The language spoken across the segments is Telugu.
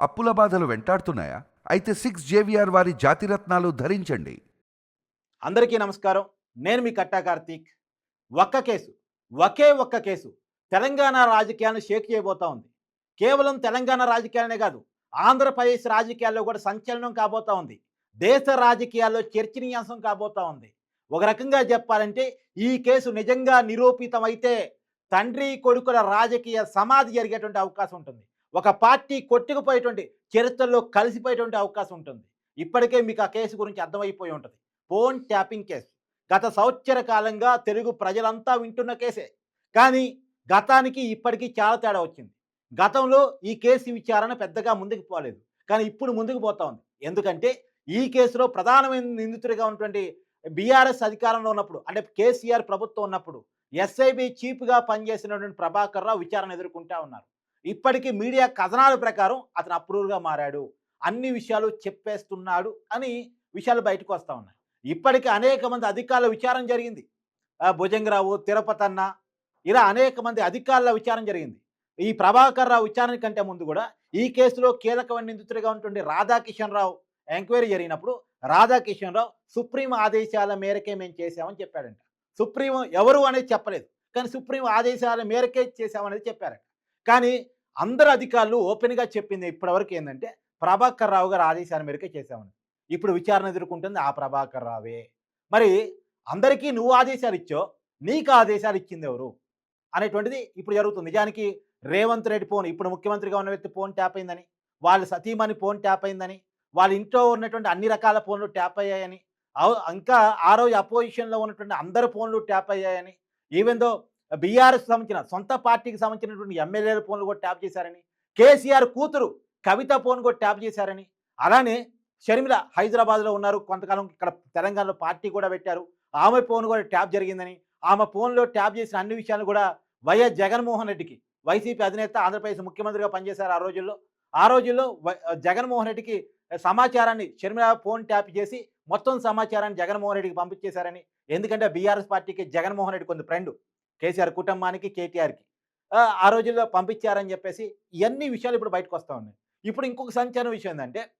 అప్పుల బాధలు వెంటాడుతున్నాయా? అయితే సిక్స్ జేవిఆర్ వారి జాతిరత్నాలు ధరించండి. అందరికీ నమస్కారం. నేను మీ కట్టా కార్తీక్. ఒక్క కేసు ఒకే ఒక్క కేసు. తెలంగాణ రాజకీయాలను షేక్ చేయబోతా ఉంది. కేవలం తెలంగాణ రాజకీయాలనే కాదు ఆంధ్రప్రదేశ్ రాజకీయాల్లో కూడా సంచలనం కాబోతా ఉంది. దేశ రాజకీయాల్లో చర్చనీయాంశం కాబోతా ఉంది. ఒక రకంగా చెప్పాలంటే ఈ కేసు నిజంగా నిరూపితమైతే తండ్రి కొడుకుల రాజకీయ సమాధి జరిగేటువంటి అవకాశం ఉంటుంది. ఒక పార్టీ కొట్టుకుపోయేటువంటి చరిత్రలో కలిసిపోయేటువంటి అవకాశం ఉంటుంది. ఇప్పటికే మీకు ఆ కేసు గురించి అర్థమైపోయి ఉంటుంది. Phone tapping case. గత సంవత్సర కాలంగా తెలుగు ప్రజలంతా వింటున్న కేసే. కానీ గతానికి ఇప్పటికీ చాలా తేడా వచ్చింది. గతంలో ఈ కేసు విచారణ పెద్దగా ముందుకు పోలేదు. కానీ ఇప్పుడు ముందుకు పోతా ఉంది. ఎందుకంటే ఈ కేసులో ప్రధానమైన నిందితుడిగా ఉన్నటువంటి బీఆర్ఎస్ అధికారంలో ఉన్నప్పుడు అంటే కేసీఆర్ ప్రభుత్వం ఉన్నప్పుడు ఎస్ఐబి చీఫ్గా పనిచేసినటువంటి ప్రభాకర్ రావు విచారణ ఎదుర్కొంటా ఉన్నారు. ఇప్పటికీ మీడియా కథనాల ప్రకారం అతను అప్రూవ్గా మారాడు. అన్ని విషయాలు చెప్పేస్తున్నాడు అని విషయాలు బయటకు వస్తూ ఉన్నాయి. ఇప్పటికీ అనేక మంది అధికారుల విచారం జరిగింది. భుజంగరావు తిరుపతన్న ఇలా అనేక మంది అధికారుల విచారణ జరిగింది. ఈ ప్రభాకర్ రావు విచారణ కంటే ముందు కూడా ఈ కేసులో కీలకమైన నిందితుడిగా ఉంటుంది రాధాకిషన్ రావు ఎంక్వైరీ జరిగినప్పుడు రాధాకిషన్ రావు సుప్రీం ఆదేశాల మేరకే మేము చేశామని చెప్పాడంట. సుప్రీం ఎవరు అనేది చెప్పలేదు. కానీ సుప్రీం ఆదేశాల మేరకే చేశామనేది చెప్పారట. కానీ అందరు అధికారులు ఓపెన్గా చెప్పింది ఇప్పటివరకు ఏంటంటే ప్రభాకర్ రావు గారు ఆదేశాల మేరకే చేశామని. ఇప్పుడు విచారణ ఎదుర్కొంటుంది ఆ ప్రభాకర్ రావే. మరి అందరికీ నువ్వు ఆదేశాలు ఇచ్చో నీకు ఆదేశాలు ఇచ్చింది ఎవరు? అనేటువంటిది ఇప్పుడు జరుగుతుంది. నిజానికి రేవంత్ రెడ్డి ఫోన్ ఇప్పుడు ముఖ్యమంత్రిగా ఉన్న వ్యక్తి ఫోన్ ట్యాప్ అయిందని వాళ్ళ సతీమణి ఫోన్ ట్యాప్ అయిందని వాళ్ళ ఇంట్లో ఉన్నటువంటి అన్ని రకాల ఫోన్లు ట్యాప్ అయ్యాయని ఇంకా ఆ రోజు అపోజిషన్లో ఉన్నటువంటి అందరు ఫోన్లు ట్యాప్ అయ్యాయని ఈవెన్ దో బీఆర్ఎస్ సంబంధించిన సొంత పార్టీకి సంబంధించినటువంటి ఎమ్మెల్యేల ఫోన్లు కూడా ట్యాప్ చేశారని కేసీఆర్ కూతురు కవిత ఫోన్ కూడా ట్యాప్ చేశారని అలానే షర్మిల హైదరాబాద్లో ఉన్నారు. కొంతకాలం ఇక్కడ తెలంగాణలో పార్టీ కూడా పెట్టారు. ఆమె ఫోన్ కూడా ట్యాప్ జరిగిందని ఆమె ఫోన్లో ట్యాప్ చేసిన అన్ని విషయాలు కూడా వైఎస్ జగన్మోహన్ రెడ్డికి వైసీపీ అధినేత ఆంధ్రప్రదేశ్ ముఖ్యమంత్రిగా పనిచేశారు ఆ రోజుల్లో. ఆ రోజుల్లో వై- జగన్మోహన్ రెడ్డికి సమాచారాన్ని షర్మిల ఫోన్ ట్యాప్ చేసి మొత్తం సమాచారాన్ని జగన్మోహన్ రెడ్డికి పంపించేశారని ఎందుకంటే బీఆర్ఎస్ పార్టీకి జగన్మోహన్ రెడ్డి కొంత ఫ్రెండ్. కేసీఆర్ కుటుంబానికి కేటీఆర్కి. ఆ, ఆ రోజుల్లో పంపించారని చెప్పేసి ఇవన్నీ విషయాలు ఇప్పుడు బయటకు వస్తూ ఉన్నాయి. ఇప్పుడు ఇంకొక సంచలన విషయం ఏంటంటే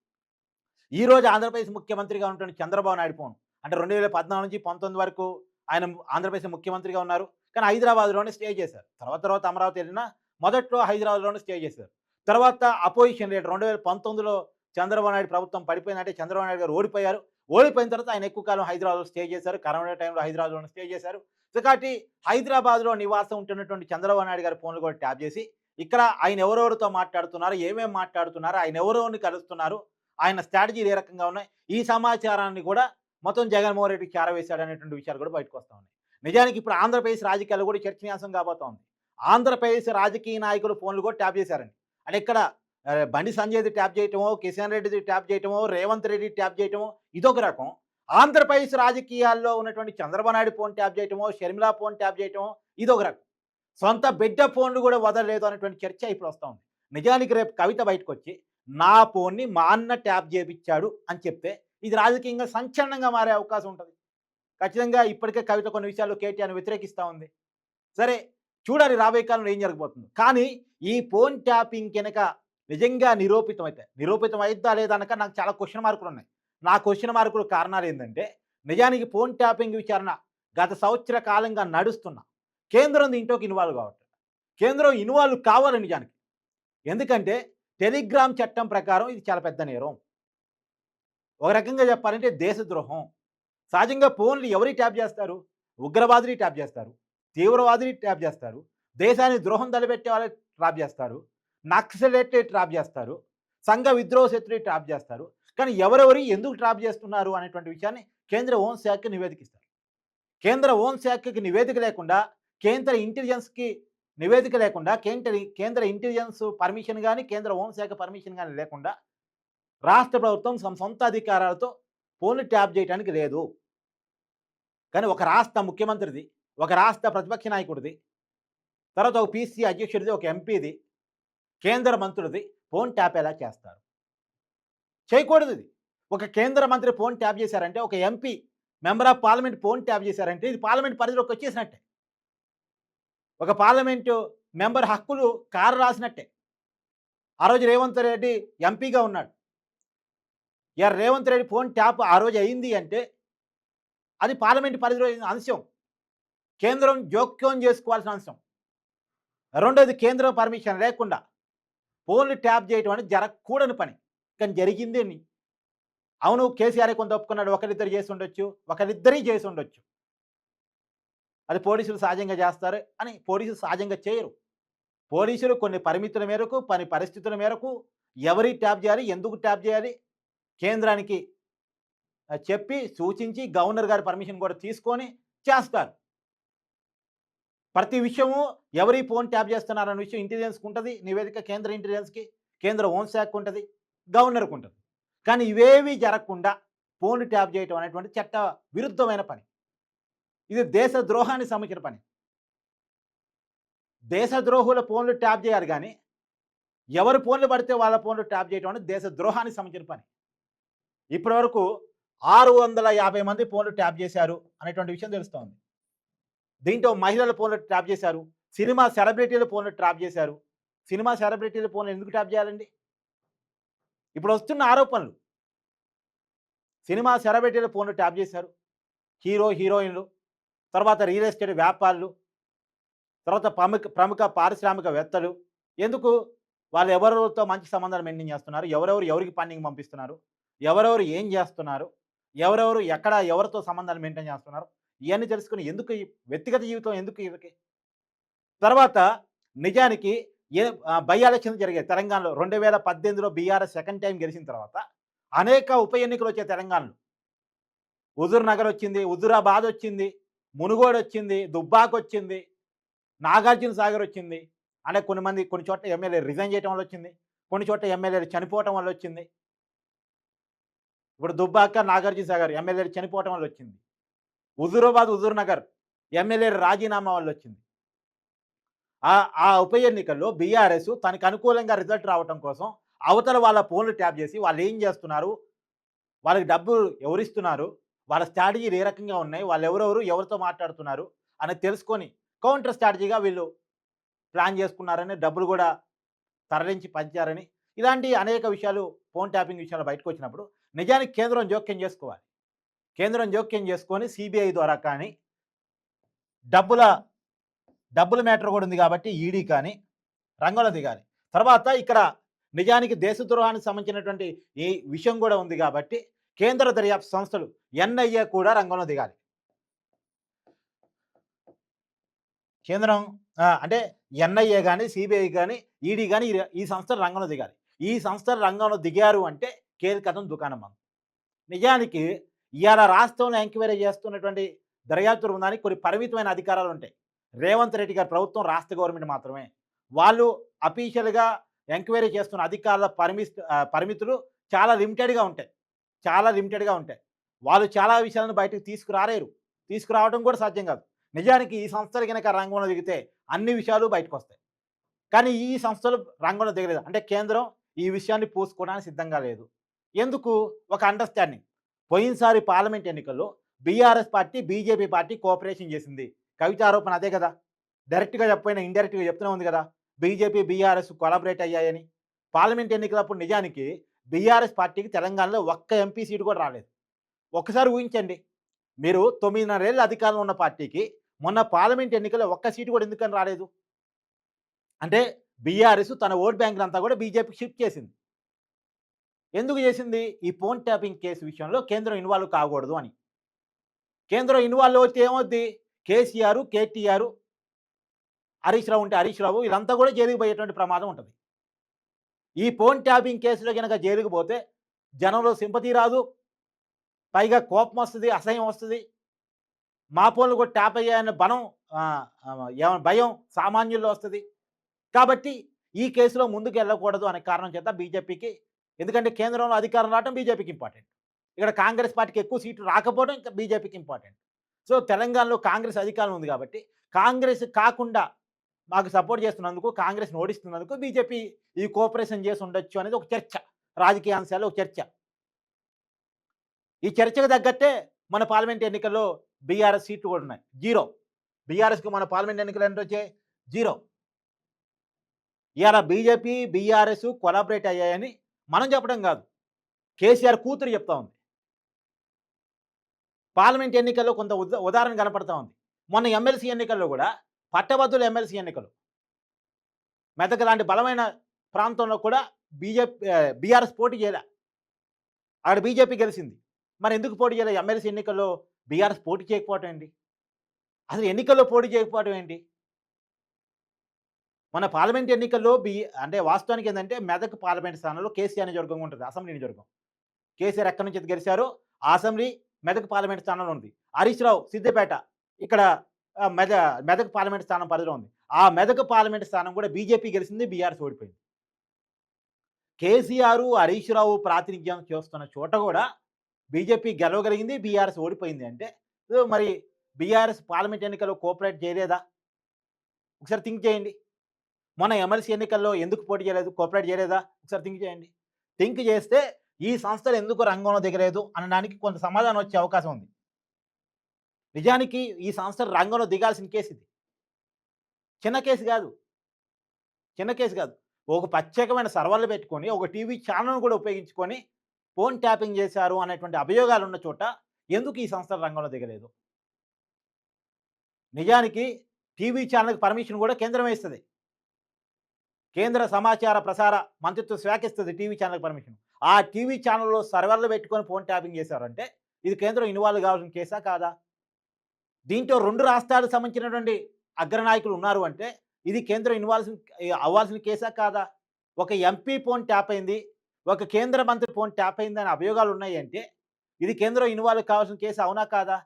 ఈ రోజు ఆంధ్రప్రదేశ్ ముఖ్యమంత్రిగా ఉంటున్న చంద్రబాబు నాయుడు ఫోన్ అంటే రెండు వేల పద్నాలుగు నుంచి పంతొమ్మిది వరకు ఆయన ఆంధ్రప్రదేశ్ ముఖ్యమంత్రిగా ఉన్నారు. కానీ హైదరాబాద్లోనే స్టే చేశారు. తర్వాత తర్వాత అమరావతి వెళ్ళినా మొదట్లో హైదరాబాద్లోనే స్టే చేశారు. తర్వాత అపోజిషన్ లీడర్ రెండు వేల పంతొమ్మిదిలో చంద్రబాబు నాయుడు ప్రభుత్వం పడిపోయిందంటే చంద్రబాబు నాయుడు గారు ఓడిపోయారు. ఓడిపోయిన తర్వాత ఆయన ఎక్కువ కాలం హైదరాబాద్లో స్టే చేశారు. కరోనా టైంలో హైదరాబాద్లోనే స్టే చేశారు. కాబట్టి హైదరాబాద్లో నివాసం ఉంటున్నటువంటి చంద్రబాబు నాయుడు గారి ఫోన్లు కూడా ట్యాప్ చేసి ఇక్కడ ఆయన ఎవరెవరితో మాట్లాడుతున్నారు ఏమేమి మాట్లాడుతున్నారు ఆయన ఎవరెవరిని కలుస్తున్నారు ఆయన స్ట్రాటజీలు ఏ రకంగా ఉన్నాయి ఈ సమాచారాన్ని కూడా మొత్తం జగన్మోహన్ రెడ్డికి చేరవేశాడు అనేటువంటి విషయాలు కూడా బయటకు వస్తూ ఉన్నాయి. నిజానికి ఇప్పుడు ఆంధ్రప్రదేశ్ రాజకీయాలు కూడా చర్చనీయాంశం కాబోతోంది ఆంధ్రప్రదేశ్ రాజకీయ నాయకులు ఫోన్లు కూడా ట్యాప్ చేశారండి. అంటే ఇక్కడ బండి సంజయ్ది ట్యాప్ చేయటమో కిషన్ రెడ్డిది ట్యాప్ చేయటమో రేవంత్ రెడ్డి ట్యాప్ చేయటమో ఇదొక రకం. ఆంధ్రప్రదేశ్ రాజకీయాల్లో ఉన్నటువంటి చంద్రబాబు నాయుడు ఫోన్ ట్యాప్ చేయటమో షర్మిలా ఫోన్ ట్యాప్ చేయటమో ఇదొక రకం. సొంత బిడ్డ ఫోన్లు కూడా వదలలేదు అనేటువంటి చర్చ ఇప్పుడు వస్తూ ఉంది. నిజానికి రేపు కవిత బయటకు వచ్చి నా ఫోన్ని మా అన్న ట్యాప్ చేయించాడు అని చెప్తే ఇది రాజకీయంగా సంచలనంగా మారే అవకాశం ఉంటుంది. ఖచ్చితంగా ఇప్పటికే కవిత కొన్ని విషయాల్లో కేటీఆర్ని వ్యతిరేకిస్తూ ఉంది. సరే చూడాలి రాబోయే కాలంలో ఏం జరగబోతుంది. కానీ ఈ ఫోన్ ట్యాపింగ్ కనుక నిజంగా నిరూపితం అయితే నిరూపితం అయిద్దా లేదా అనక నాకు చాలా క్వశ్చన్ మార్కులు ఉన్నాయి. నా క్వశ్చన్ మార్కులు కారణాలు ఏంటంటే నిజానికి ఫోన్ ట్యాపింగ్ విచారణ గత సంవత్సర కాలంగా నడుస్తున్న కేంద్రం దీంట్లోకి ఇన్వాల్వ్ కావట్లేదు. కేంద్రం ఇన్వాల్వ్ కావాలి నిజానికి. ఎందుకంటే టెలిగ్రామ్ చట్టం ప్రకారం ఇది చాలా పెద్ద నేరం. ఒక రకంగా చెప్పాలంటే దేశద్రోహం సహజంగా ఫోన్లు ఎవరి ట్యాప్ చేస్తారు? ఉగ్రవాదులు ట్యాప్ చేస్తారు. తీవ్రవాదులు ట్యాప్ చేస్తారు. దేశాన్ని ద్రోహం తలపెట్టే వాళ్ళు ట్రాప్ చేస్తారు. నక్సలేట్ ట్రాప్ చేస్తారు. సంఘ విద్రోహ శత్రువు ట్రాప్ చేస్తారు. కానీ ఎవరెవరు ఎందుకు ట్రాప్ చేస్తున్నారు అనేటువంటి విషయాన్ని కేంద్ర హోంశాఖకి నివేదికిస్తారు. కేంద్ర హోంశాఖకి నివేదిక లేకుండా కేంద్ర ఇంటెలిజెన్స్కి నివేదిక లేకుండా కేంద్ర కేంద్ర ఇంటెలిజెన్స్ పర్మిషన్ కానీ కేంద్ర హోంశాఖ పర్మిషన్ కానీ లేకుండా రాష్ట్ర ప్రభుత్వం తమ సొంత అధికారాలతో ఫోన్లు ట్యాప్ చేయడానికి లేదు. కానీ ఒక రాష్ట్ర ముఖ్యమంత్రిది ఒక రాష్ట్ర ప్రతిపక్ష నాయకుడిది తర్వాత ఒక పీసీ అధ్యక్షుడిది ఒక ఎంపీది కేంద్ర మంత్రుడిది ఫోన్ ట్యాప్ ఎలా చేస్తారు? చేయకూడదు ఇది ఒక కేంద్ర మంత్రి ఫోన్ ట్యాప్ చేశారంటే ఒక MP member of parliament phone tap చేశారంటే ఇది పార్లమెంట్ పరిధిలోకి వచ్చేసినట్టే. ఒక పార్లమెంటు మెంబర్ హక్కులు కారు రాసినట్టే. ఆ రోజు రేవంత్ రెడ్డి ఎంపీగా ఉన్నాడు. ఇక రేవంత్ రెడ్డి ఫోన్ ట్యాప్ ఆ రోజు అయింది అంటే అది పార్లమెంట్ పరిధిలో అంశం. కేంద్రం జోక్యం చేసుకోవాల్సిన అంశం. రెండోది కేంద్రం పర్మిషన్ లేకుండా ఫోన్లు ట్యాప్ చేయడం అనేది జరగకూడని పని. కానీ జరిగింది అని. అవును కేసీఆర్ కొంత ఒప్పుకున్నాడు. ఒకరిద్దరు చేసి ఉండొచ్చు ఒకరిద్దరి చేసి ఉండొచ్చు. అది పోలీసులు సహజంగా చేస్తారు అని పోలీసులు సహజంగా చేయరు. పోలీసులు కొన్ని పరిమితుల మేరకు పని పరిస్థితుల మేరకు ఎవరి ట్యాప్ చేయాలి ఎందుకు ట్యాప్ చేయాలి కేంద్రానికి చెప్పి సూచించి గవర్నర్ గారి పర్మిషన్ కూడా తీసుకొని చేస్తారు. ప్రతి విషయము ఎవరి ఫోన్ ట్యాప్ చేస్తున్నారన్న విషయం ఇంటెలిజెన్స్కి ఉంటుంది. నివేదిక కేంద్ర ఇంటెలిజెన్స్కి కేంద్ర హోంశాఖకు ఉంటుంది. గవర్నర్కు ఉంటుంది కానీ ఇవేవి జరగకుండా ఫోన్ ట్యాప్ చేయటం అనేటువంటి చట్ట విరుద్ధమైన పని. ఇది దేశ ద్రోహానికి సంబంధించిన పని. దేశ ద్రోహుల ఫోన్లు ట్యాప్ చేయాలి కానీ ఎవరు ఫోన్లు పడితే వాళ్ళ ఫోన్లు ట్యాప్ చేయటం అనేది దేశ ద్రోహానికి సంబంధించిన పని. ఇప్పటివరకు ఆరు వందల యాభై మంది ఫోన్లు ట్యాప్ చేశారు అనేటువంటి విషయం తెలుస్తోంది. దీంట్లో మహిళల ఫోన్లు ట్యాప్ చేశారు సినిమా సెలబ్రిటీల ఫోన్లు ట్యాప్ చేశారు. సినిమా సెలబ్రిటీల ఫోన్లు ఎందుకు ట్యాప్ చేయాలండి? ఇప్పుడు వస్తున్న ఆరోపణలు. సినిమా సెలబ్రిటీల ఫోన్లు ట్యాప్ చేశారు. హీరో హీరోయిన్లు తర్వాత రియల్ ఎస్టేట్ వ్యాపారులు తర్వాత ప్రముఖ ప్రముఖ పారిశ్రామికవేత్తలు. ఎందుకు? వాళ్ళు ఎవరెవరితో మంచి సంబంధాలు మెయింటైన్ చేస్తున్నారు? ఎవరెవరు ఎవరికి ఫండింగ్ పంపిస్తున్నారు? ఎవరెవరు ఏం చేస్తున్నారు? ఎవరెవరు ఎక్కడ ఎవరితో సంబంధాలు మెయింటైన్ చేస్తున్నారు? ఇవన్నీ తెలుసుకుని ఎందుకు వ్యక్తిగత జీవితం ఎందుకు వీళ్ళకి తర్వాత నిజానికి ఏ బై ఎలక్షన్ జరిగాయి తెలంగాణలో. రెండు వేల పద్దెనిమిదిలో బీఆర్ఎస్ సెకండ్ టైం గెలిచిన తర్వాత అనేక ఉప ఎన్నికలు వచ్చాయి తెలంగాణలో. హుజూర్ నగర్ వచ్చింది హుజూరాబాద్ వచ్చింది మునుగోడు వచ్చింది దుబ్బాక్ వచ్చింది నాగార్జున సాగర్ వచ్చింది. అంటే కొన్ని మంది కొన్ని చోట్ల ఎమ్మెల్యే రిజైన్ చేయడం వల్ల వచ్చింది కొన్ని చోట్ల ఎమ్మెల్యేలు చనిపోవటం వల్ల వచ్చింది. ఇప్పుడు దుబ్బాక నాగార్జున సాగర్ ఎమ్మెల్యేలు చనిపోవటం వల్ల వచ్చింది. హుజూరాబాద్ హుజూర్ నగర్ ఎమ్మెల్యే రాజీనామా వల్ల వచ్చింది. ఆ ఉప ఎన్నికల్లో బీఆర్ఎస్ తనకు అనుకూలంగా రిజల్ట్ రావటం కోసం అవతల వాళ్ళ ఫోన్లు ట్యాప్ చేసి వాళ్ళు ఏం చేస్తున్నారు? వాళ్ళకి డబ్బు ఎవరిస్తున్నారు? వాళ్ళ స్ట్రాటజీలు ఏ రకంగా ఉన్నాయి? వాళ్ళు ఎవరెవరు? ఎవరితో మాట్లాడుతున్నారు? అని తెలుసుకొని కౌంటర్ స్ట్రాటజీగా వీళ్ళు ప్లాన్ చేసుకున్నారని డబ్బులు కూడా తరలించి పంచారని ఇలాంటి అనేక విషయాలు ఫోన్ ట్యాపింగ్ విషయాలు బయటకు వచ్చినప్పుడు నిజానికి కేంద్రం జోక్యం చేసుకోవాలి. కేంద్రం జోక్యం చేసుకొని సిబిఐ ద్వారా కానీ డబ్బుల డబ్బుల మ్యాటర్ కూడా ఉంది కాబట్టి ఈడీ కానీ రంగంలో దిగాలి తర్వాత ఇక్కడ నిజానికి దేశద్రోహానికి సంబంధించినటువంటి ఈ విషయం కూడా ఉంది కాబట్టి కేంద్ర దర్యాప్తు సంస్థలు ఎన్ఐఏ కూడా రంగంలో దిగాలి కేంద్రం అంటే ఎన్ఐఏ కానీ సిబిఐ కానీ ఈడీ కానీ ఈ సంస్థలు రంగంలో దిగాలి ఈ సంస్థలు రంగంలో దిగారు అంటే కేలికతం దుకాణం బంద్ నిజానికి ఇవాళ రాష్ట్రంలో ఎంక్వైరీ చేస్తున్నటువంటి దర్యాప్తు బృందానికి కొన్ని పరిమితమైన అధికారాలు ఉంటాయి. రేవంత్ రెడ్డి గారి ప్రభుత్వం రాష్ట్ర గవర్నమెంట్ మాత్రమే. వాళ్ళు అఫీషియల్గా ఎంక్వైరీ చేస్తున్న అధికారుల పరిమి పరిమితులు చాలా లిమిటెడ్గా ఉంటాయి. చాలా లిమిటెడ్గా ఉంటాయి. వాళ్ళు చాలా విషయాలను బయటకు తీసుకురాలేరు. తీసుకురావడం కూడా సాధ్యం కాదు. నిజానికి ఈ సంస్థలు కనుక రంగంలో దిగితే అన్ని విషయాలు బయటకు వస్తాయి కానీ ఈ సంస్థలు రంగంలో దిగలేదు. అంటే కేంద్రం ఈ విషయాన్ని పూసుకోవడానికి సిద్ధంగా లేదు. ఎందుకు? ఒక అండర్స్టాండింగ్ పోయినసారి పార్లమెంట్ ఎన్నికల్లో BRS party BJP party cooperation చేసింది. కవిత ఆరోపణ అదే కదా. డైరెక్ట్గా చెప్పైనా ఇండైరెక్ట్గా చెప్తూనే ఉంది కదా. బీజేపీ బీఆర్ఎస్ కొలాబరేట్ అయ్యాయని. పార్లమెంట్ ఎన్నికలప్పుడు నిజానికి బీఆర్ఎస్ పార్టీకి తెలంగాణలో ఒక్క ఎంపీ సీటు కూడా రాలేదు. ఒక్కసారి ఊహించండి. మీరు తొమ్మిదిన్నరేళ్ళ అధికారంలో ఉన్న పార్టీకి మొన్న పార్లమెంట్ ఎన్నికల్లో ఒక్క సీటు కూడా ఎందుకని రాలేదు? అంటే బీఆర్ఎస్ తన ఓట్ బ్యాంక్ అంతా కూడా బీజేపీకి షిఫ్ట్ చేసింది. ఎందుకు చేసింది? ఈ ఫోన్ ట్యాపింగ్ కేసు విషయంలో కేంద్రం ఇన్వాల్వ్ కాకూడదు అని. కేంద్రం ఇన్వాల్వ్ అయితే ఏమవుద్ది? కేసీఆర్ కేటీఆర్ హరీష్ రావు ఉంటే హరీష్ రావు ఇదంతా కూడా జరిగిపోయేటువంటి ప్రమాదం ఉంటుంది. ఈ ఫోన్ ట్యాపింగ్ కేసులో కనుక జరిగిపోతే జనంలో సింపతి రాదు పైగా కోపం వస్తుంది అసహ్యం వస్తుంది. మా ఫోన్లు కూడా ట్యాప్ అయ్యాయన్న బలం ఆ, భయం సామాన్యుల్లో వస్తుంది. కాబట్టి ఈ కేసులో ముందుకు వెళ్ళకూడదు అనే కారణం చేత బీజేపీకి ఎందుకంటే కేంద్రంలో అధికారం రావడం బీజేపీకి ఇంపార్టెంట్. ఇక్కడ కాంగ్రెస్ పార్టీకి ఎక్కువ సీట్లు రాకపోవడం ఇంకా బీజేపీకి ఇంపార్టెంట్. సో తెలంగాణలో కాంగ్రెస్ అధికారం ఉంది కాబట్టి కాంగ్రెస్ కాకుండా మాకు సపోర్ట్ చేస్తున్నందుకు కాంగ్రెస్ ఓడిస్తున్నందుకు బీజేపీ ఈ కోఆపరేషన్ చేసి ఉండొచ్చు అనేది ఒక చర్చ రాజకీయ అంశాలు ఒక చర్చ. ఈ చర్చకు తగ్గట్టే మన పార్లమెంట్ ఎన్నికల్లో బీఆర్ఎస్ సీట్లు కూడా ఉన్నాయి. జీరో. బీఆర్ఎస్కి మన పార్లమెంట్ ఎన్నికలు ఎంత వచ్చాయి? జీరో. ఇవాళ బీజేపీ బీఆర్ఎస్ కొలాబరేట్ అయ్యాయని మనం చెప్పడం కాదు. కేసీఆర్ కూతురు చెప్తా ఉంది. పార్లమెంట్ ఎన్నికల్లో కొంత ఉదాహరణ కనపడతా ఉంది. మొన్న ఎమ్మెల్సీ ఎన్నికల్లో కూడా పట్టభద్రుల ఎమ్మెల్సీ ఎన్నికలు. మెదక్ లాంటి బలమైన ప్రాంతంలో కూడా బీజేపీ బీఆర్ఎస్ పోటీ చేయలే. అక్కడ బీజేపీ గెలిచింది. మరి ఎందుకు పోటీ చేయలేదు ఎమ్మెల్సీ ఎన్నికల్లో బీఆర్ఎస్ పోటీ చేయకపోవటం ఏంటి? అసలు ఎన్నికల్లో పోటీ చేయకపోవటం ఏంటి? మన పార్లమెంట్ ఎన్నికల్లో బి అంటే వాస్తవానికి ఏంటంటే మెదక్ పార్లమెంట్ స్థానంలో కేసీఆర్ నియోజకవర్గం ఉంటుంది. అసెంబ్లీ నియోజకవర్గం. కేసీఆర్ ఎక్కడి నుంచి గెలిచారో అసెంబ్లీ మెదక్ పార్లమెంట్ స్థానంలో ఉంది. హరీష్ రావు సిద్దిపేట ఇక్కడ మెద మెదక్ పార్లమెంట్ స్థానం పరిధిలో ఉంది. ఆ మెదక్ పార్లమెంట్ స్థానం కూడా బీజేపీ గెలిచింది బీఆర్ఎస్ ఓడిపోయింది. కేసీఆర్ హరీష్ రావు ప్రాతినిధ్యం చేస్తున్న చోట కూడా బీజేపీ గెలవగలిగింది బీఆర్ఎస్ ఓడిపోయింది అంటే మరి బీఆర్ఎస్ పార్లమెంట్ ఎన్నికల్లో కోఆపరేట్ చేయలేదా? ఒకసారి థింక్ చేయండి. మన ఎమ్మెల్సీ ఎన్నికల్లో ఎందుకు పోటీ చేయలేదు? కోఆపరేట్ చేయలేదా? ఒకసారి థింక్ చేయండి. థింక్ చేస్తే ఈ సంస్థలు ఎందుకు రంగంలో దిగలేదు అనడానికి కొంత సమాధానం వచ్చే అవకాశం ఉంది. నిజానికి ఈ సంస్థలు రంగంలో దిగాల్సిన కేసు ఇది. చిన్న కేసు కాదు. చిన్న కేసు కాదు. ఒక ప్రత్యేకమైన సర్వర్లు పెట్టుకొని ఒక టీవీ ఛానల్ను కూడా ఉపయోగించుకొని ఫోన్ ట్యాపింగ్ చేశారు అనేటువంటి అభియోగాలు ఉన్న చోట ఎందుకు ఈ సంస్థలు రంగంలో దిగలేదు? నిజానికి టీవీ ఛానల్కి పర్మిషన్ కూడా కేంద్రం ఇస్తుంది. కేంద్ర సమాచార ప్రసార మంత్రిత్వ శాఖ ఇస్తుంది టీవీ ఛానల్కి పర్మిషన్. ఆ టీవీ ఛానల్లో సర్వర్లు పెట్టుకొని ఫోన్ ట్యాపింగ్ చేశారంటే ఇది కేంద్రం ఇన్వాల్వ్ కావాల్సిన కేసా కాదా? దీంట్లో రెండు రాష్ట్రాలకు సంబంధించినటువంటి అగ్రనాయకులు ఉన్నారు అంటే ఇది కేంద్రం ఇన్వాల్సిన అవ్వాల్సిన కేసా కాదా? ఒక ఎంపీ ఫోన్ ట్యాప్ అయింది ఒక కేంద్ర మంత్రి ఫోన్ ట్యాప్ అయింది అనే అభియోగాలు ఉన్నాయి అంటే ఇది కేంద్రం ఇన్వాల్వ్ కావాల్సిన కేసు అవునా కాదా?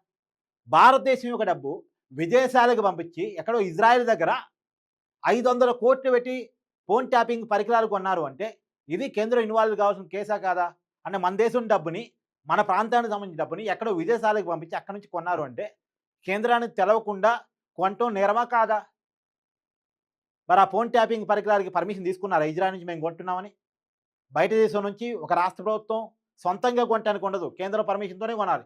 భారతదేశం యొక్క డబ్బు విదేశాలకు పంపించి ఎక్కడో ఇజ్రాయెల్ దగ్గర ఐదు వందల కోట్లు పెట్టి ఫోన్ ట్యాపింగ్ పరికరాలు కొన్నారు అంటే ఇది కేంద్రం ఇన్వాల్వ్ కావాల్సిన కేసా కాదా? అంటే మన దేశం డబ్బుని మన ప్రాంతానికి సంబంధించిన డబ్బుని ఎక్కడో విదేశాలకు పంపించి అక్కడి నుంచి కొన్నారు అంటే కేంద్రానికి తెలవకుండా కొనటం నేరమా కాదా? మరి ఆ ఫోన్ ట్యాపింగ్ పరికరాలకి పర్మిషన్ తీసుకున్నారు? ఇజ్రాయల్ నుంచి మేము కొంటున్నామని? బయట దేశం నుంచి ఒక రాష్ట్ర ప్రభుత్వం సొంతంగా కొనటానికి ఉండదు. కేంద్ర పర్మిషన్తోనే కొనాలి.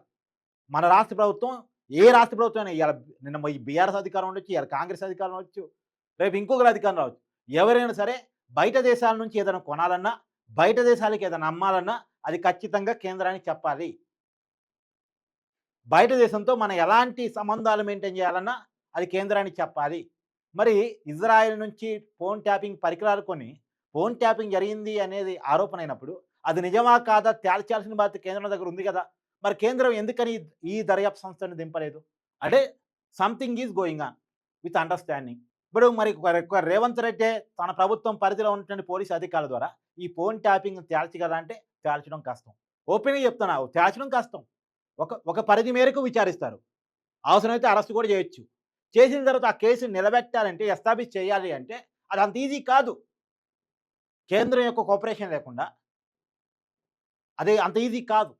మన రాష్ట్ర ప్రభుత్వం ఏ రాష్ట్ర ప్రభుత్వం ఇవాళ నిన్న ఈ బీఆర్ఎస్ అధికారం ఉండొచ్చు ఇవాళ కాంగ్రెస్ అధికారం ఉండొచ్చు రేపు ఇంకొకరు అధికారం రావచ్చు. ఎవరైనా సరే బయట దేశాల నుంచి ఏదైనా కొనాలన్నా బయట దేశాలకి ఏదైనా అమ్మాలన్నా అది ఖచ్చితంగా కేంద్రానికి చెప్పాలి. బయట దేశంతో మనం ఎలాంటి సంబంధాలు మెయింటైన్ చేయాలన్నా అది కేంద్రానికి చెప్పాలి. మరి ఇజ్రాయెల్ నుంచి ఫోన్ ట్యాపింగ్ పరికరాలు కొని ఫోన్ ట్యాపింగ్ జరిగింది అనేది ఆరోపణ అయినప్పుడు అది నిజమా కాదా తేల్చాల్సిన బాధ్యత కేంద్రం దగ్గర ఉంది కదా! మరి కేంద్రం ఎందుకని ఈ దర్యాప్తు సంస్థను దింపలేదు? అంటే something is going on with understanding ఇప్పుడు మరి రేవంత్ రెడ్డి తన ప్రభుత్వం పరిధిలో ఉన్నటువంటి పోలీసు అధికారుల ద్వారా ఈ ఫోన్ ట్యాపింగ్ తేల్చగలరా అంటే తేల్చడం కష్టం. ఓపెన్గా చెప్తున్నా తేల్చడం కష్టం. ఒక ఒక పరిధి మేరకు విచారిస్తారు. అవసరమైతే అరెస్ట్ కూడా చేయొచ్చు. చేసిన తర్వాత ఆ కేసు నిలబెట్టాలంటే ఎస్టాబ్లిష్ చేయాలి అంటే అది అంత ఈజీ కాదు. కేంద్రం యొక్క కోఆపరేషన్ లేకుండా అదే అంత ఈజీ కాదు.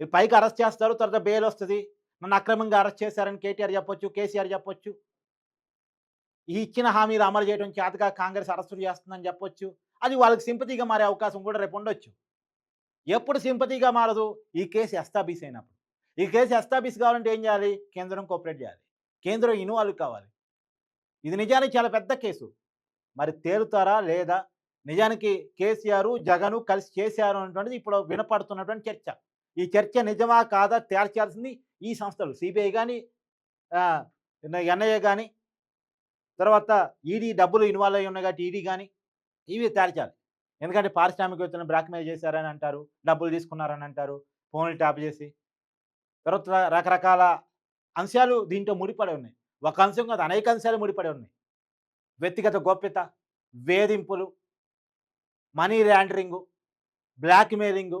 ఇది పైకి అరెస్ట్ చేస్తారు తర్వాత బెయిల్ వస్తుంది. నన్ను అక్రమంగా అరెస్ట్ చేశారని కేటీఆర్ చెప్పొచ్చు కేసీఆర్ చెప్పొచ్చు. ఈ ఇచ్చిన హామీలు అమలు చేయడం చేతగా కాంగ్రెస్ అరెస్టులు చేస్తుందని చెప్పొచ్చు. అది వాళ్ళకి సింపతిగా మారే అవకాశం కూడా రేపు ఉండొచ్చు. ఎప్పుడు సింపతిగా మారదు? ఈ కేసు ఎస్టాబ్లిష్ అయినప్పుడు. ఈ కేసు ఎస్టాబ్లిష్ కావాలంటే ఏం చేయాలి? కేంద్రం కోఆపరేట్ చేయాలి. కేంద్రం ఇన్వాల్వ్ కావాలి. ఇది నిజానికి చాలా పెద్ద కేసు. మరి తేలుతారా లేదా? నిజానికి కేసీఆర్ జగను కలిసి చేశారు అనేటువంటిది ఇప్పుడు వినపడుతున్నటువంటి చర్చ. ఈ చర్చ నిజమా కాదా? తేల్చాల్సింది ఈ సంస్థలు. సిబిఐ కానీ ఎన్ఐఏ కానీ తర్వాత ఈడీ డబ్బులు ఇన్వాల్వ్ అయ్యి ఉన్నాయి కాబట్టి ఈడీ కానీ ఇవి తేల్చాలి ఎందుకంటే పారిశ్రామికవేత్తలను బ్లాక్మెయిల్ చేశారని అంటారు డబ్బులు తీసుకున్నారని అంటారు ఫోన్లు ట్యాప్ చేసి తర్వాత రకరకాల అంశాలు దీంట్లో ముడిపడి ఉన్నాయి. ఒక అంశం కాదు అనేక అంశాలు ముడిపడి ఉన్నాయి. వ్యక్తిగత గోప్యత వేధింపులు మనీ ల్యాండరింగు బ్లాక్మెయిలింగు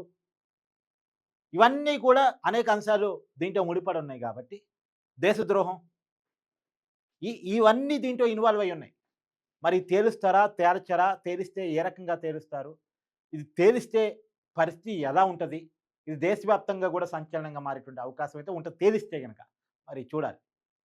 ఇవన్నీ కూడా అనేక అంశాలు దీంట్లో ముడిపడి ఉన్నాయి కాబట్టి దేశద్రోహం ఈ ఇవన్నీ దీంట్లో ఇన్వాల్వ్ అయి ఉన్నాయి. మరి తేలుస్తారా తేల్చరా తేలిస్తే ఏ రకంగా తేలుస్తారు? ఇది తేలిస్తే పరిస్థితి ఎలా ఉంటుంది? ఇది దేశవ్యాప్తంగా కూడా సంచలనంగా మారేటువంటి అవకాశం అయితే ఉంటుంది. తేలిస్తే కనుక మరి చూడాలి.